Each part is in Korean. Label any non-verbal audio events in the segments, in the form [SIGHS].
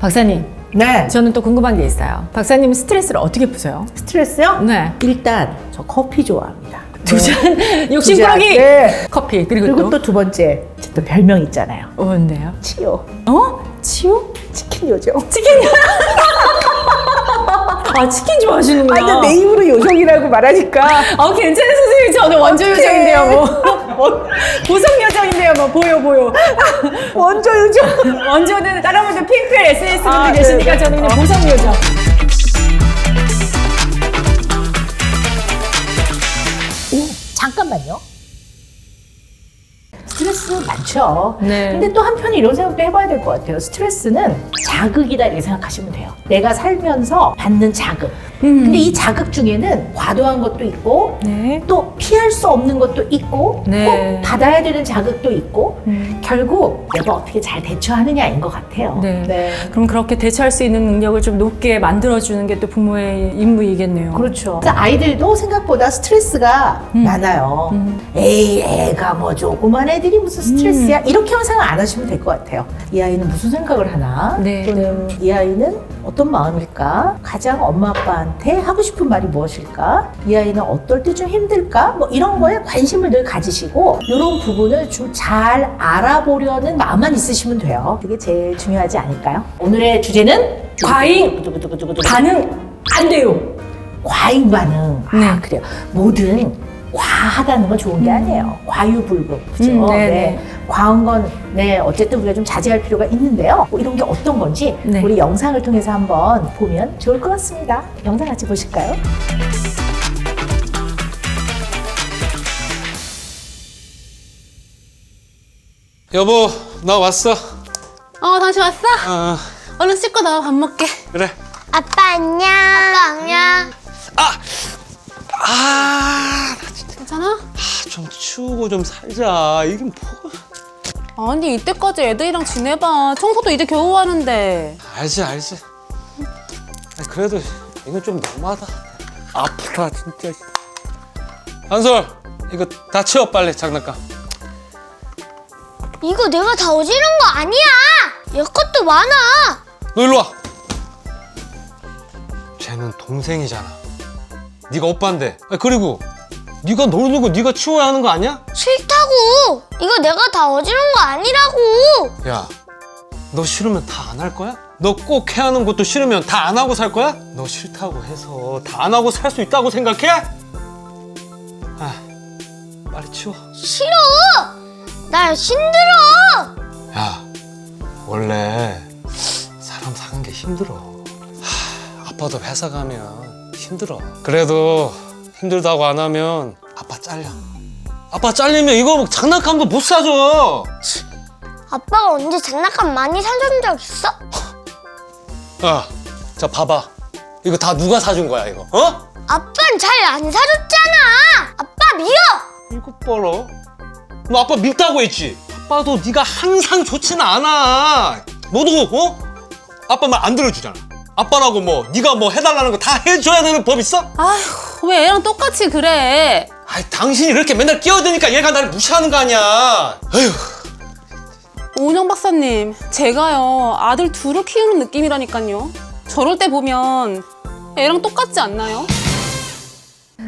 박사님, 네. 저는 또 궁금한 게 있어요. 박사님 스트레스를 어떻게 푸세요? 스트레스요? 네. 일단 저 커피 좋아합니다. 두 잔, [LAUGHS] 욕심 두 잔, 꾸러기! 네. 커피, 그리고, 그리고 또? 또 두 번째 제 또 별명 있잖아요. 뭔데요? 치요. 어? 치유? 치킨 요정. 치킨! [LAUGHS] 아, 치킨 좋아하시는구나. 아, 근데 내 입으로 요정이라고 말하니까. 아, 괜찮은 선생님. 저는 원조. 요정인데요, 뭐. [LAUGHS] 보석 요정인데요, 뭐. 보여, 보여. [LAUGHS] 원조 요정. 원조는 다른 분들 핑클 SNS 분들 아, 계시니까 네, 네. 저는 그냥 어. 보석 요정. 잠깐만요. 스트레스 많죠. 네. 근데 또 한편에 이런 생각도 해봐야 될 것 같아요. 스트레스는 자극이다 이렇게 생각하시면 돼요. 내가 살면서 받는 자극. 근데 이 자극 중에는 과도한 것도 있고 네. 또 피할 수 없는 것도 있고 네. 꼭 받아야 되는 자극도 있고 음. 결국 내가 어떻게 잘 대처하느냐인 것 같아요. 네. 그럼 그렇게 대처할 수 있는 능력을 좀 높게 만들어주는 게 또 부모의 임무이겠네요. 그렇죠. 아이들도 생각보다 스트레스가 음. 많아요. 음. 에이, 애가 뭐 조그만 애들이 무슨 스트레스야? 이렇게만 생각 안 하시면 될 것 같아요. 이 아이는 무슨 생각을 하나? 네. 또는 이 아이는 어떤 마음일까? 가장 엄마 아빠한테 하고 싶은 말이 무엇일까? 이 아이는 어떨 때 좀 힘들까? 뭐 이런 거에 관심을 늘 가지시고 이런 부분을 좀 잘 알아보려는 마음만 있으시면 돼요. 그게 제일 중요하지 않을까요? 오늘의 주제는 과잉! 반응 안 돼요. 과잉 반응. 아, 네. 그래요. 뭐든 과하다는 건 좋은 게 아니에요. 과유불급. 그죠? 음, 네, 네. 네. 과한 건, 네, 어쨌든 우리가 좀 자제할 필요가 있는데요. 뭐 이런 게 어떤 건지 네. 우리 영상을 통해서 한번 보면 좋을 것 같습니다. 영상 같이 보실까요? 여보, 나 왔어. 어, 당신 왔어? 아, 얼른 씻고 나와 밥 먹게. 그래. 아빠 안녕. 아빠 안녕. 아, 아, 괜찮아? 좀 치우고 좀 살자. 이게 뭐? 아니, 이때까지 애들이랑 지내봐. 청소도 이제 겨우 하는데. 알지, 알지. 아, 그래도 이건 좀 너무하다. 아프다, 진짜. 한솔, 이거 다 치워 빨리 장난감. 이거 내가 다 어지른 거 아니야. 얘 것도 많아. 너 일로 와. 쟤는 동생이잖아. 네가 오빠인데. 아, 그리고 네가 놀고 네가 치워야 하는 거 아니야? 싫다고. 이거 내가 다 어지른 거 아니라고. 야, 너 싫으면 다 안 할 거야? 너 꼭 해야 하는 것도 싫으면 다 안 하고 살 거야? 너 싫다고 해서 다 안 하고 살 수 있다고 생각해? 아, 빨리 치워. 싫어. 나 힘들어. 야, 원래 사람 사는 게 힘들어. 하, 아빠도 회사 가면 힘들어. 그래도 힘들다고 안 하면 아빠 잘려. 아빠 잘리면 이거 장난감도 못 사줘. 아빠가 언제 장난감 많이 사준 적 있어? 야, 자 봐봐. 이거 다 누가 사준 거야 이거? 어? 아빠는 잘 안 사줬잖아. 아빠 미워. 이거 봐라. 너 아빠 밉다고 했지? 아빠도 네가 항상 좋지는 않아. 너도 어? 아빠 말 안 들어주잖아. 아빠라고 뭐 네가 뭐 해달라는 거 다 해줘야 되는 법 있어? 아휴, 왜 애랑 똑같이 그래? 아이 당신이 그렇게 맨날 끼어드니까 얘가 나를 무시하는 거 아니야. 에휴. 오은영 박사님, 제가요, 아들 둘을 키우는 느낌이라니까요. 저럴 때 보면 애랑 똑같지 않나요?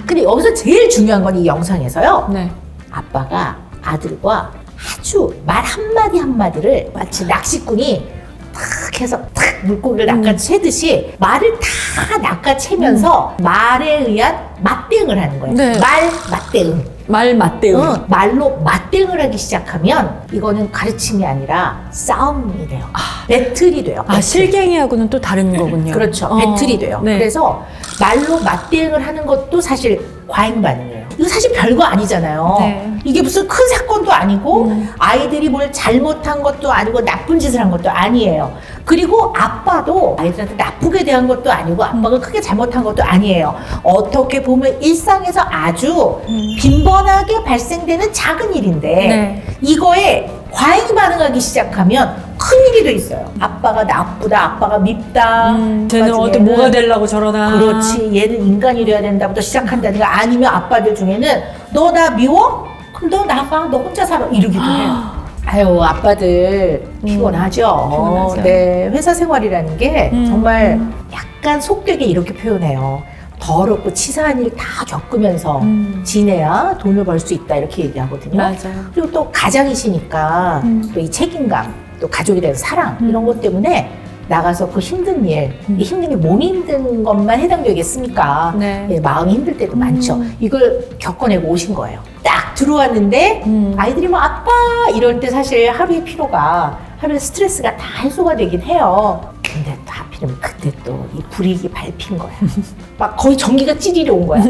근데 여기서 제일 중요한 건 이 영상에서요. 네. 아빠가 아들과 아주 말 한마디 한마디를 마치 낚시꾼이 탁 해서 탁 물고기를 낚아채듯이 말을 다 낚아채면서 말에 의한 맞대응을 하는 거예요. 네. 말 맞대응. 말 맞대요. 응, 말로 맞대응을 하기 시작하면 이거는 가르침이 아니라 싸움이 돼요. 배틀이 돼요. 아, 배틀. 실갱이하고는 또 다른 거군요. 그렇죠. 어, 배틀이 돼요. 네. 그래서 말로 맞대응을 하는 것도 사실 과잉 반응 이거 사실 별거 아니잖아요. 네. 이게 무슨 큰 사건도 아니고 음. 아이들이 뭘 잘못한 것도 아니고 나쁜 짓을 한 것도 아니에요. 그리고 아빠도 아이들한테 나쁘게 대한 것도 아니고 아빠가 음. 크게 잘못한 것도 아니에요. 어떻게 보면 일상에서 아주 음. 빈번하게 발생되는 작은 일인데 네. 이거에 과잉 반응하기 시작하면 큰일이 돼 있어요. 아빠가 나쁘다, 아빠가 밉다. 음, 쟤는 어디 뭐가 되려고 저러나. 그렇지. 얘는 인간이 돼야 된다부터 시작한다든가 아니면 아빠들 중에는 너 나 미워? 그럼 너 나가. 너 혼자 살아. 이러기도 해요. [GASPS] 아유 아빠들 피곤하죠. 피곤하죠. 네 회사 생활이라는 게 음. 정말 약간 속되게 이렇게 표현해요. 더럽고 치사한 일 다 겪으면서 음. 지내야 돈을 벌 수 있다 이렇게 얘기하거든요. 맞아요. 그리고 또 가장이시니까 음. 또이 책임감, 또 가족에 대한 사랑 음. 이런 것 때문에 나가서 그 힘든 일, 음. 이 힘든 게 몸이 힘든 것만 해당되겠습니까? 네. 예, 마음이 힘들 때도 많죠. 음. 이걸 겪어내고 오신 거예요. 딱 들어왔는데 음. 아이들이 뭐 아빠 이럴 때 사실 하루의 피로가 하루의 스트레스가 다 해소가 되긴 해요. 근데 또 하필이면 그때 또 이 불이익이 밟힌 거야. [LAUGHS] 막 거의 전기가 찌리려 온 거야.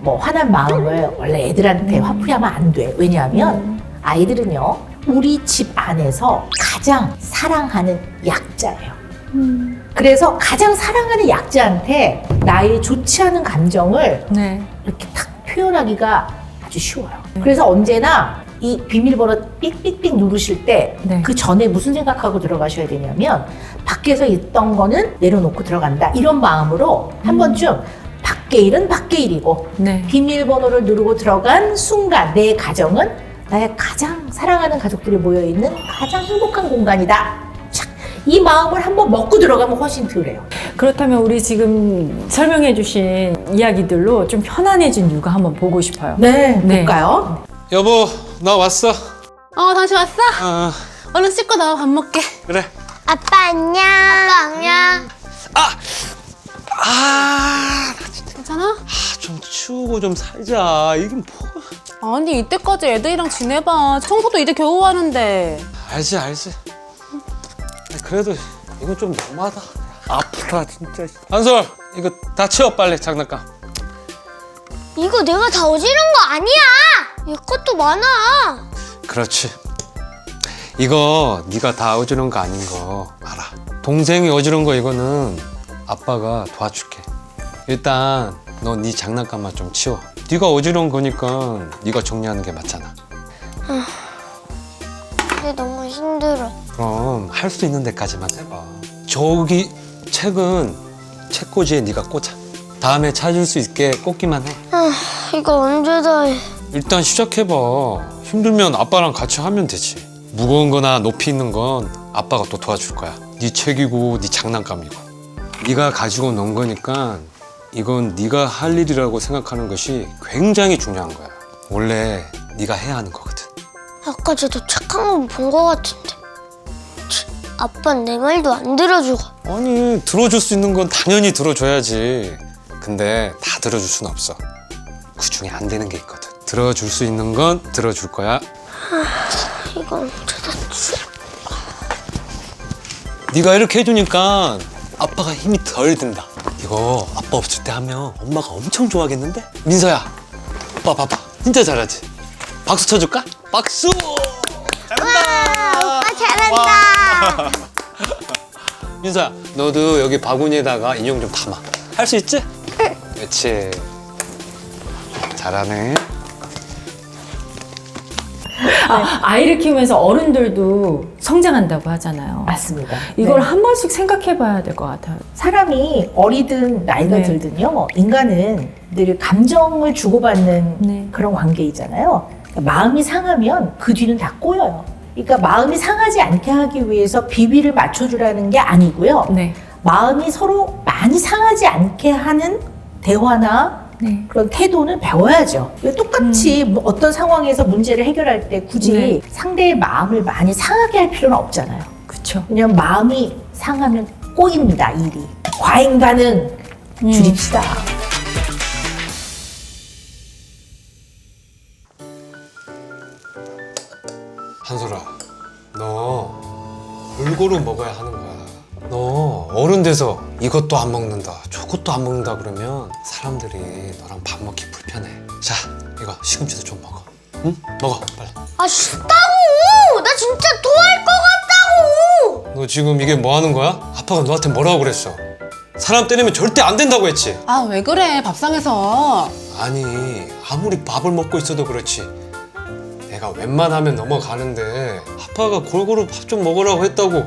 뭐 화난 마음을 원래 애들한테 화풀이하면 안 돼. 왜냐하면 아이들은요 우리 집 안에서 가장 사랑하는 약자예요. 그래서 가장 사랑하는 약자한테 나의 좋지 않은 감정을 네. 이렇게 탁 표현하기가 아주 쉬워요. 그래서 언제나 이 비밀번호 삑삑삑 누르실 때그 네. 전에 무슨 생각하고 들어가셔야 되냐면 밖에서 있던 거는 내려놓고 들어간다. 이런 마음으로 한 번쯤 밖에 일은 밖에 일이고 네. 비밀번호를 누르고 들어간 순간 내 가정은 나의 가장 사랑하는 가족들이 모여있는 가장 행복한 공간이다. 착! 이 마음을 한번 먹고 들어가면 훨씬 덜해요. 그렇다면 우리 지금 설명해 주신 이야기들로 좀 편안해진 이유가 한번 보고 싶어요. 네, 네. 볼까요? 여보 나 왔어 어 다시 왔어? 아 얼른 씻고 나와 밥 먹게. 그래 아빠 안녕. 아빠 안녕. 아, 괜찮아? 아, 좀 치우고 좀 살자 이게 뭐 아니 이때까지 애들이랑 지내봐. 청소도 이제 겨우 하는데. 알지 알지 그래도 이건 좀 너무하다 아프다 진짜 한솔 이거 다 치워 빨리 장난감 이거 내가 다 어지른 거 아니야. 얘 것도 많아. 그렇지 이거 네가 다 어지러운 거 아닌 거 알아 동생이 어지러운 거 이거는 아빠가 도와줄게 일단 너 네 장난감만 좀 치워 네가 어지러운 거니까 네가 정리하는 게 맞잖아 근데 너무 힘들어. 그럼 할 수 있는 데까지만 해봐. 저기 책은 책꽂이에 네가 꽂아. 다음에 찾을 수 있게 꽂기만 해. 아, 이거 언제 다 해? 일단 시작해봐. 힘들면 아빠랑 같이 하면 되지. 무거운 거나 높이 있는 건 아빠가 또 도와줄 거야. 네 책이고 네 장난감이고. 네가 가지고 논 거니까 이건 네가 할 일이라고 생각하는 것이 굉장히 중요한 거야. 원래 네가 해야 하는 거거든. 아까 쟤도 착한 거본거 같은데. 치, 아빠는 내 말도 안 들어주고. 아니 들어줄 수 있는 건 당연히 들어줘야지 근데 다 들어줄 순 없어 그 중에 안 되는 게 있거든 들어줄 수 있는 건 들어줄 거야 이거 언제 다 치? 네가 이렇게 해주니까 아빠가 힘이 덜 든다. 이거 아빠 없을 때 하면 엄마가 엄청 좋아하겠는데? 민서야 아빠 봐봐. 진짜 잘하지? 박수 쳐줄까? 박수! 잘한다! 오빠 잘한다. [LAUGHS] 민서야 너도 여기 바구니에다가 인형 좀 담아. 할 수 있지? 그렇지 잘하네 아, 아이를 키우면서 어른들도 성장한다고 하잖아요. 맞습니다. 이걸 네. 한 번씩 생각해 봐야 될 것 같아요. 사람이 어리든 나이가 네. 들든요, 인간은 늘 감정을 주고받는 네. 그런 관계이잖아요. 그러니까 마음이 상하면 그 뒤는 다 꼬여요. 그러니까 마음이 상하지 않게 하기 위해서 비비를 맞춰주라는 게 아니고요. 네. 마음이 서로 많이 상하지 않게 하는 대화나 네. 그런 태도는 배워야죠. 똑같이 뭐 어떤 상황에서 문제를 해결할 때 굳이 음. 네. 상대의 마음을 많이 상하게 할 필요는 없잖아요. 그렇죠. 왜냐면 마음이 상하면 꼬입니다, 일이. 과잉 반응 음. 줄입시다. 한솔아, 너 골고루 먹어야 하는 거야. 너 어른 돼서 이것도 안 먹는다, 저것도 안 먹는다 그러면 사람들이 너랑 밥 먹기 불편해. 자, 이거 시금치도 좀 먹어. 응? 먹어, 빨리. 아 싫다고. 나 진짜 토할 것 같다고. 너 지금 이게 뭐 하는 거야? 아빠가 너한테 뭐라고 그랬어? 사람 때리면 절대 안 된다고 했지? 아 왜 그래 밥상에서. 아니, 아무리 밥을 먹고 있어도 그렇지. 내가 웬만하면 넘어가는데 아빠가 골고루 밥 좀 먹으라고 했다고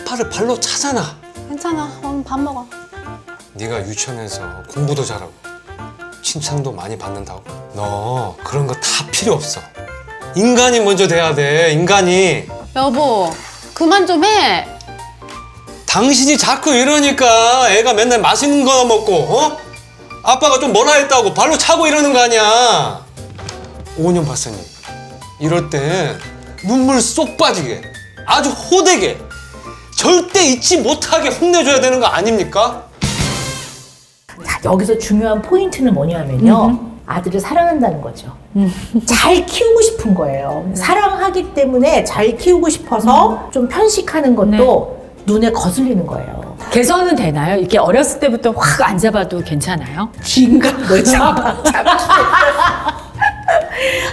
아빠를 발로 차잖아. 괜찮아. 얼른 밥 먹어. 네가 유치원에서 공부도 잘하고 칭찬도 많이 받는다고 너 그런 거 다 필요 없어 인간이 먼저 돼야 돼 인간이 여보, 그만 좀 해. 당신이 자꾸 이러니까 애가 맨날 맛있는 거 먹고 어? 아빠가 좀 뭐라 했다고 발로 차고 이러는 거 아니야 오은영 박사님 이럴 때 눈물 쏙 빠지게 아주 호되게 절대 잊지 못하게 혼내줘야 되는 거 아닙니까? 자, 여기서 중요한 포인트는 뭐냐면요. 아들을 사랑한다는 거죠. 잘 키우고 싶은 거예요. 사랑하기 때문에 잘 키우고 싶어서 좀 편식하는 것도 눈에 거슬리는 거예요. 개선은 되나요? 이렇게 어렸을 때부터 확 안 잡아도 괜찮아요? 긴가 뭐죠? [LAUGHS]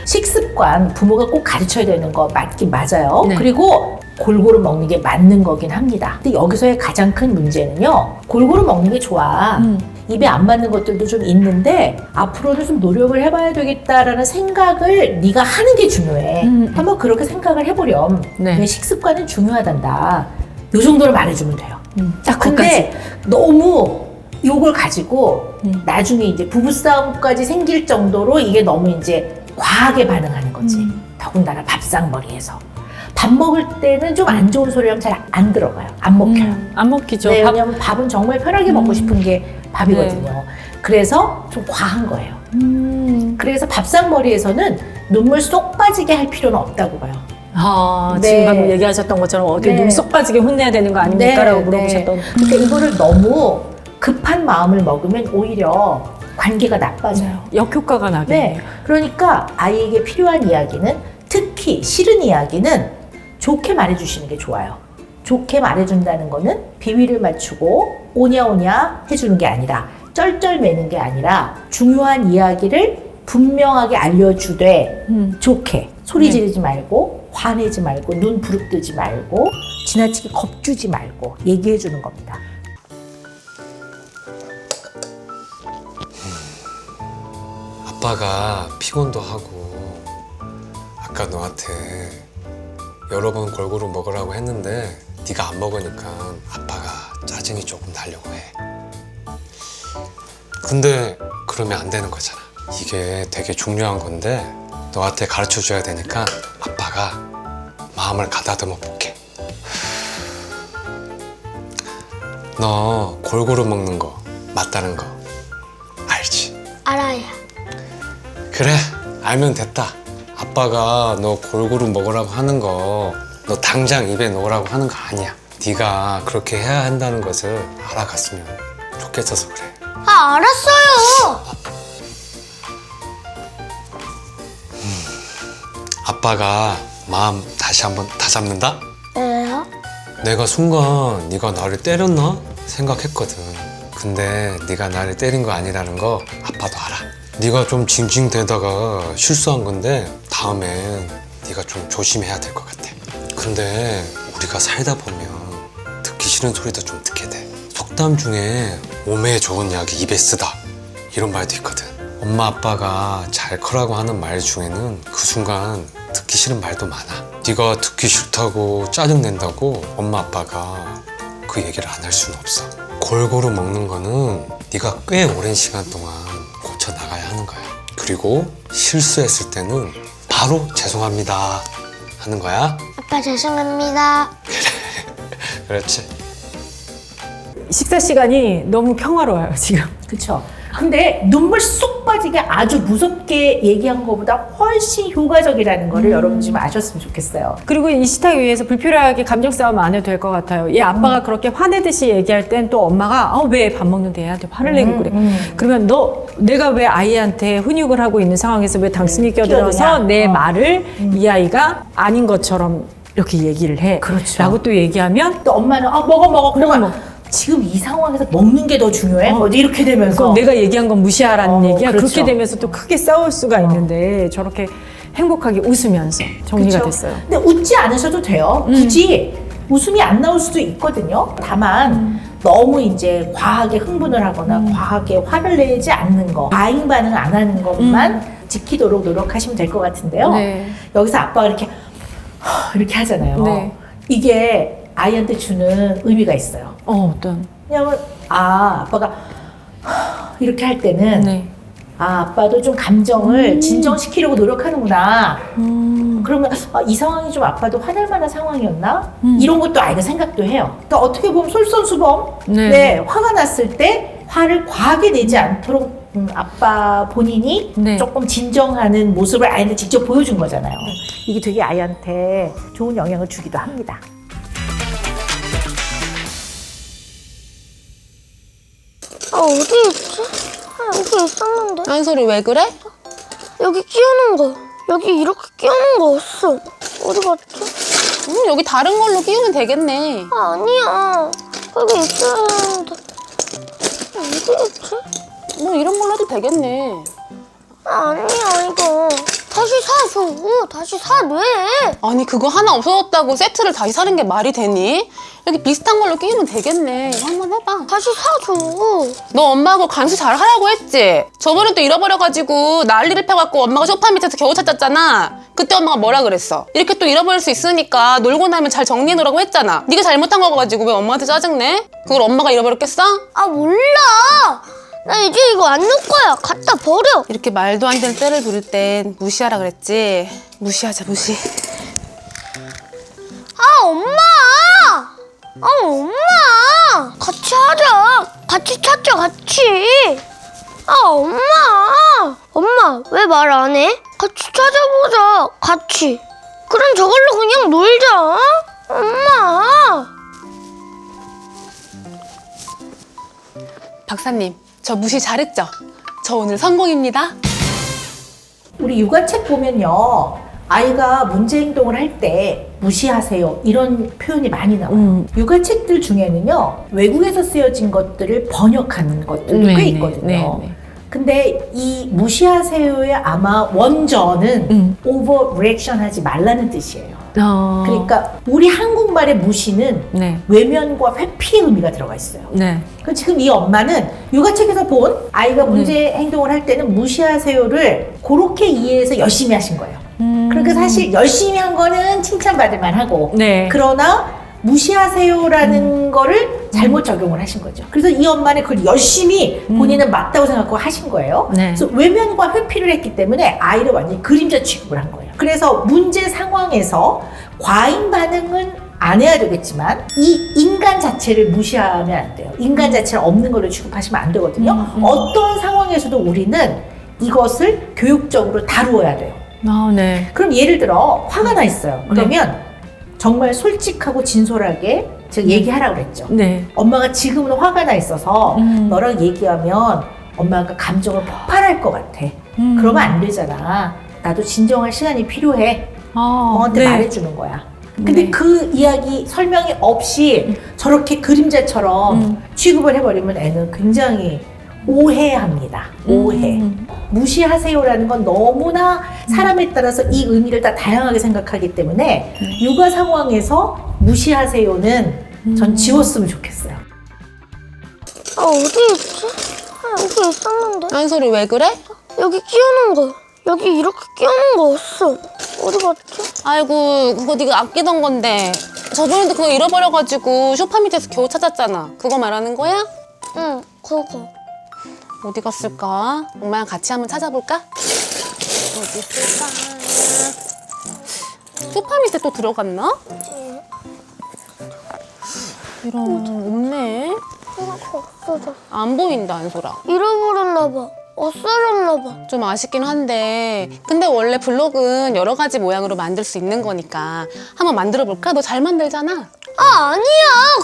식습관 부모가 꼭 가르쳐야 되는 거 맞긴 맞아요. 네. 그리고 골고루 먹는 게 맞는 거긴 합니다. 근데 여기서의 가장 큰 문제는요. 골고루 먹는 게 좋아. 음. 입에 안 맞는 것들도 좀 있는데 앞으로는 좀 노력을 해봐야 되겠다라는 생각을 네가 하는 게 중요해. 음. 한번 그렇게 생각을 해보렴. 네. 내 식습관은 중요하단다. 요 정도로 말해주면 돼요. 딱 근데 너무 요걸 가지고 음. 나중에 이제 부부싸움까지 생길 정도로 이게 너무 이제 과하게 반응하는 거지. 음. 더군다나 밥상머리에서. 밥 먹을 때는 좀 안 좋은 소리하면 잘안 들어가요. 안 먹혀요. 음, 안 먹히죠. 네, 밥- 왜냐면 밥은 정말 편하게 먹고 음. 싶은 게 밥이거든요. 그래서 좀 과한 거예요. 음. 그래서 밥상머리에서는 눈물 쏙 빠지게 할 필요는 없다고 봐요. 아, 네. 지금 방금 얘기하셨던 것처럼 어디 네. 눈쏙 빠지게 혼내야 되는 거 아닙니까? 라고 물어보셨던. 그러니까 이거를 너무 급한 마음을 먹으면 오히려 관계가 나빠져요. 역효과가 네. 나겠네요. 그러니까 아이에게 필요한 이야기는 특히 싫은 이야기는 좋게 말해주시는 게 좋아요. 좋게 말해준다는 거는 비위를 맞추고 오냐오냐 해주는 게 아니라 쩔쩔매는 게 아니라 중요한 이야기를 분명하게 알려주되 음. 좋게 소리 네. 지르지 말고 화내지 말고 눈 부릅뜨지 말고 지나치게 겁주지 말고 얘기해 주는 겁니다. 아빠가 피곤도 하고 아까 너한테 여러 번 골고루 먹으라고 했는데 네가 안 먹으니까 아빠가 짜증이 조금 나려고 해. 근데 그러면 안 되는 거잖아. 이게 되게 중요한 건데 너한테 가르쳐 줘야 되니까 아빠가 마음을 가다듬어 볼게. 너 골고루 먹는 거 맞다는 거 알지? 알아요. 그래 알면 됐다 아빠가 너 골고루 먹으라고 하는 거 너 당장 입에 넣으라고 하는 거 아니야. 네가 그렇게 해야 한다는 것을 알아갔으면 좋겠어서 그래. 아, 알았어요. 아빠가 마음 다시 한번 다 잡는다? 왜요? 내가 순간 네가 나를 때렸나 생각했거든. 근데 네가 나를 때린 거 아니라는 거 아빠도 알아 네가 좀 징징대다가 실수한 건데 다음엔 네가 좀 조심해야 될 것 같아. 근데 우리가 살다 보면 듣기 싫은 소리도 좀 듣게 돼. 속담 중에 몸에 좋은 약이 입에 쓰다. 이런 말도 있거든. 엄마 아빠가 잘 커라고 하는 말 중에는 그 순간 듣기 싫은 말도 많아. 네가 듣기 싫다고 짜증 낸다고 엄마 아빠가 그 얘기를 안 할 수는 없어. 골고루 먹는 거는 네가 꽤 오랜 시간 동안 그리고 실수했을 때는 바로 죄송합니다 하는 거야 아빠 죄송합니다. [LAUGHS] 그렇지 식사 시간이 너무 평화로워요, 지금. 그쵸? 근데 눈물 쏙 빠지게 아주 무섭게 얘기한 것보다 훨씬 효과적이라는 거를 여러분 지금 아셨으면 좋겠어요. 그리고 이 식탁 위에서 불필요하게 감정 싸움 안 해도 될 것 같아요. 얘 아빠가 그렇게 화내듯이 얘기할 땐 또 엄마가 어, 왜 밥 먹는데 애한테 화를 내고 그래. 그러면 너 내가 왜 아이한테 훈육을 하고 있는 상황에서 왜 당신이 끼어들어서 끼어드냐? 내 어. 말을 이 아이가 아닌 것처럼 이렇게 얘기를 해. 그렇죠. 라고 또 얘기하면 또 엄마는 아 먹어 먹어 그러면. 지금 이 상황에서 먹는 게 더 중요해? 어. 뭐 이렇게 되면서 그럼 내가 얘기한 건 무시하라는 어, 얘기야. 그렇죠. 그렇게 되면서 또 크게 싸울 수가 있는데 저렇게 행복하게 웃으면서 정리가 그쵸? 됐어요. 근데 웃지 않으셔도 돼요. 굳이 웃음이 안 나올 수도 있거든요. 다만 너무 이제 과하게 흥분을 하거나 과하게 화를 내지 않는 거, 과잉 반응 안 하는 것만 지키도록 노력하시면 될 것 같은데요. 네. 여기서 아빠가 이렇게 이렇게 하잖아요. 네. 이게 아이한테 주는 의미가 있어요. 어, 어떤. 왜냐면 아 아빠가 [SIGHS] 이렇게 할 때는 네. 아 아빠도 좀 감정을 진정시키려고 노력하는구나. 음. 그러면 아, 이 상황이 좀 아빠도 화낼 만한 상황이었나? 음. 이런 것도 아이가 생각도 해요. 그러니까 어떻게 보면 솔선수범. 네. 네, 화가 났을 때 화를 과하게 내지 않도록 음, 아빠 본인이 네. 조금 진정하는 모습을 아이한테 직접 보여준 거잖아요. 이게 되게 아이한테 좋은 영향을 주기도 합니다. 어디 있지? 아, 여기 있었는데 한솔이 왜 그래? 여기 끼우는 거 여기 이렇게 끼우는 거 없어 어디 갔지? 음, 여기 다른 걸로 끼우면 되겠네. 아 아니야 여기 있어야 하는데 어디 있지? 뭐 이런 걸로 해도 되겠네. 아 아니야 이거 다시 사줘 다시 사뇌 아니 그거 하나 없어졌다고 세트를 다시 사는 게 말이 되니? 여기 비슷한 걸로 끼우면 되겠네. 이거 한번 해봐. 다시 사줘 너 엄마하고 감시 잘 하라고 했지? 저번에 또 잃어버려가지고 난리를 펴갖고 엄마가 소파 밑에서 겨우 찾았잖아. 그때 엄마가 뭐라 그랬어? 이렇게 또 잃어버릴 수 있으니까 놀고 나면 잘 정리해 놓으라고 했잖아. 네가 잘못한 거 가지고 왜 엄마한테 짜증내? 그걸 엄마가 잃어버렸겠어? 아 몰라 나 이제 이거 안 넣을 거야. 갖다 버려. 이렇게 말도 안 되는 때를 부릴 땐 무시하라 그랬지. 무시하자 무시. 아 엄마! 아 엄마! 같이 하자. 같이 찾자 같이. 아 엄마! 엄마 왜 말 안 해? 같이 찾아보자 같이. 그럼 저걸로 그냥 놀자. 엄마! 박사님, 저 무시 잘했죠? 저 오늘 성공입니다. 우리 육아책 보면요. 아이가 문제 행동을 할 때 무시하세요. 이런 표현이 많이 나와요. 음. 육아책들 중에는요. 외국에서 쓰여진 것들을 번역하는 것들도 네, 꽤 네, 있거든요. 네, 네. 근데 이 무시하세요의 아마 원저는 음. 오버 리액션 하지 말라는 뜻이에요. 어. 그러니까 우리 한국말의 무시는 네. 외면과 회피의 의미가 들어가 있어요. 네. 그 지금 이 엄마는 육아책에서 본 아이가 문제 행동을 할 때는 무시하세요를 그렇게 이해해서 열심히 하신 거예요. 음. 그러니까 사실 열심히 한 거는 칭찬받을 만하고 네. 그러나 무시하세요라는 거를 잘못 적용을 하신 거죠. 그래서 이 엄마는 그걸 열심히 본인은 맞다고 생각하고 하신 거예요. 네. 그래서 외면과 회피를 했기 때문에 아이를 완전히 그림자 취급을 한 거예요. 그래서 문제 상황에서 과잉 반응은 안 해야 되겠지만 이 인간 자체를 무시하면 안 돼요. 인간 자체를 없는 걸로 취급하시면 안 되거든요. 어떤 상황에서도 우리는 이것을 교육적으로 다루어야 돼요. 아, 네. 그럼 예를 들어 화가 나 있어요. 그러면 정말 솔직하고 진솔하게 제가 얘기하라고 그랬죠. 네. 엄마가 지금은 화가 나 있어서 음. 너랑 얘기하면 엄마가 감정을 폭발할 것 같아. 음. 그러면 안 되잖아. 나도 진정할 시간이 필요해. 아, 엄마한테 네. 말해주는 거야. 근데 네. 그 이야기 설명이 없이 저렇게 그림자처럼 음. 취급을 해버리면 애는 굉장히 오해합니다. 오해. 음. 무시하세요라는 건 너무나 사람에 따라서 이 의미를 다 다양하게 생각하기 때문에 육아 상황에서 무시하세요는 음. 전 지웠으면 좋겠어요. 아 어디 있지? 아 여기 있었는데 한솔이 왜 그래? 여기 끼우는 거 여기 이렇게 끼우는 거 없어 어디 갔지? 아이고 그거 네가 아끼던 건데 저번에도 그거 잃어버려가지고 소파 밑에서 겨우 찾았잖아. 그거 말하는 거야? 응 그거 어디 갔을까? 엄마랑 같이 한번 찾아볼까? 어디 있을까? 소파 밑에 또 들어갔나? 이런 없네. 이렇게 없어져 안 보인다 안소라. 잃어버렸나 봐 없어졌나 봐 좀 아쉽긴 한데 근데 원래 블록은 여러 가지 모양으로 만들 수 있는 거니까 한번 만들어 볼까? 너 잘 만들잖아. 아 아니야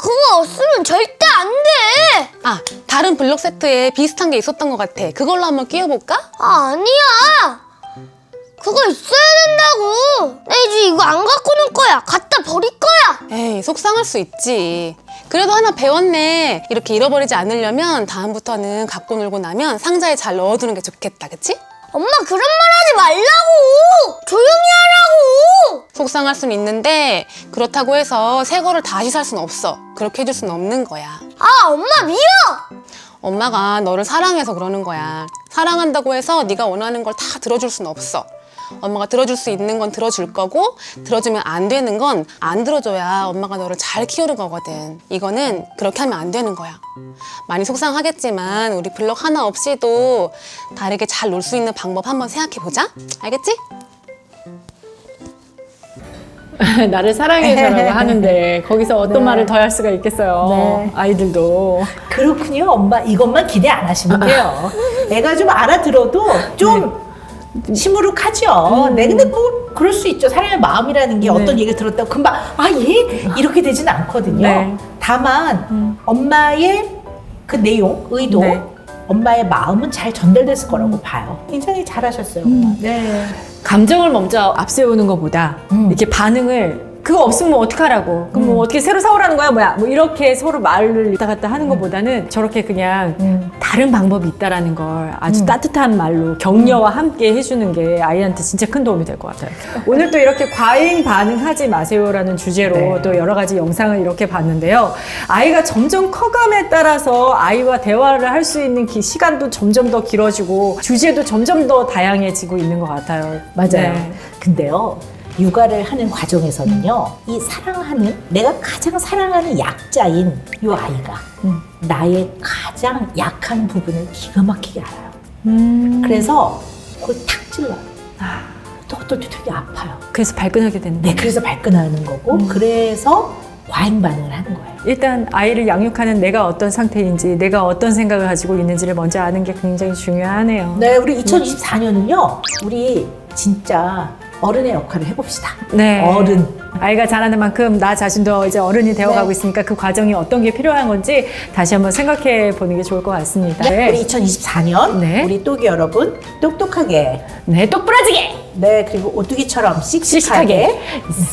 그거 없으면 절대 안 돼아 아 다른 블록 세트에 비슷한 게 있었던 것 같아. 그걸로 한번 끼워볼까? 아니야 그거 있어야 된다고 나 이제 이거 안 갖고 놀 거야 갖다 버릴 거야 에이 속상할 수 있지. 그래도 하나 배웠네. 이렇게 잃어버리지 않으려면 다음부터는 갖고 놀고 나면 상자에 잘 넣어두는 게 좋겠다. 그치? 엄마 그런 말 하지 말라고 조용히 하라고 속상할 수는 있는데 그렇다고 해서 새 거를 다시 살 수는 없어. 그렇게 해줄 수는 없는 거야. 아 엄마 미워 엄마가 너를 사랑해서 그러는 거야. 사랑한다고 해서 네가 원하는 걸 다 들어줄 수는 없어. 엄마가 들어줄 수 있는 건 들어줄 거고 들어주면 안 되는 건 안 들어줘야 엄마가 너를 잘 키우는 거거든. 이거는 그렇게 하면 안 되는 거야. 많이 속상하겠지만 우리 블럭 하나 없이도 다르게 잘 놀 수 있는 방법 한번 생각해 보자. 알겠지? [LAUGHS] 나를 사랑해줘라고 하는데 거기서 어떤 네. 말을 더 할 수가 있겠어요. 네. 아이들도. 그렇군요. 엄마 이것만 기대 안 하시면 돼요. [LAUGHS] 애가 좀 알아들어도 좀 시무룩하죠. 네, 근데 뭐 그럴 수 있죠. 사람의 마음이라는 게 네. 어떤 얘기를 들었다고 금방 아얘 이렇게 되진 않거든요. 네. 다만 엄마의 그 내용, 의도, 네. 엄마의 마음은 잘 전달됐을 거라고 봐요. 굉장히 잘하셨어요. 엄마. 네. 감정을 먼저 앞세우는 것보다 음. 이렇게 반응을 그거 없으면 뭐 어떡하라고? 그럼 뭐 어떻게 새로 사오라는 거야? 뭐야? 뭐 이렇게 서로 말을 왔다 갔다 하는 것보다는 저렇게 그냥 음. 다른 방법이 있다라는 걸 아주 따뜻한 말로 격려와 함께 해주는 게 아이한테 진짜 큰 도움이 될 것 같아요. 오늘 또 이렇게 과잉 반응하지 마세요라는 주제로 네. 또 여러 가지 영상을 이렇게 봤는데요. 아이가 점점 커감에 따라서 아이와 대화를 할 수 있는 기- 시간도 점점 더 길어지고 주제도 점점 더 다양해지고 있는 것 같아요. 맞아요. 네. 근데요, 육아를 하는 과정에서는요, 이 사랑하는, 내가 가장 사랑하는 약자인 이 아이가 음. 나의 가장 약한 부분을 기가 막히게 알아요. 음. 그래서 그걸 탁 찔러요. 또, 또, 또 되게 아파요. 그래서 발끈하게 되는 네, 거예요. 그래서 발끈하는 거고, 그래서 과잉 반응을 하는 거예요. 일단 아이를 양육하는 내가 어떤 상태인지 내가 어떤 생각을 가지고 있는지를 먼저 아는 게 굉장히 중요하네요. 네, 우리 2024년은요, 우리 진짜 어른의 역할을 해봅시다. 네. 어른. 아이가 자라는 만큼 나 자신도 이제 어른이 되어가고 네. 있으니까 그 과정이 어떤 게 필요한 건지 다시 한번 생각해 보는 게 좋을 것 같습니다. 네, 우리 2024년, 네. 우리 또기 여러분, 똑똑하게, 네, 똑부러지게 네, 그리고 오뚜기처럼 씩씩하게, 씩씩하게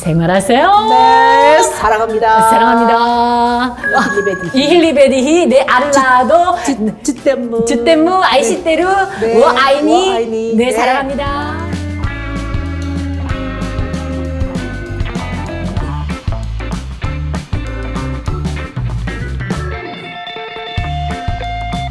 생활하세요. 네, 사랑합니다. 사랑합니다. 이힐리베디. 이힐리베디히 내 아르라도 즈댐무. 주댐무 아이시테루 네. 워 아이니 워 아이니. 네 네. 사랑합니다.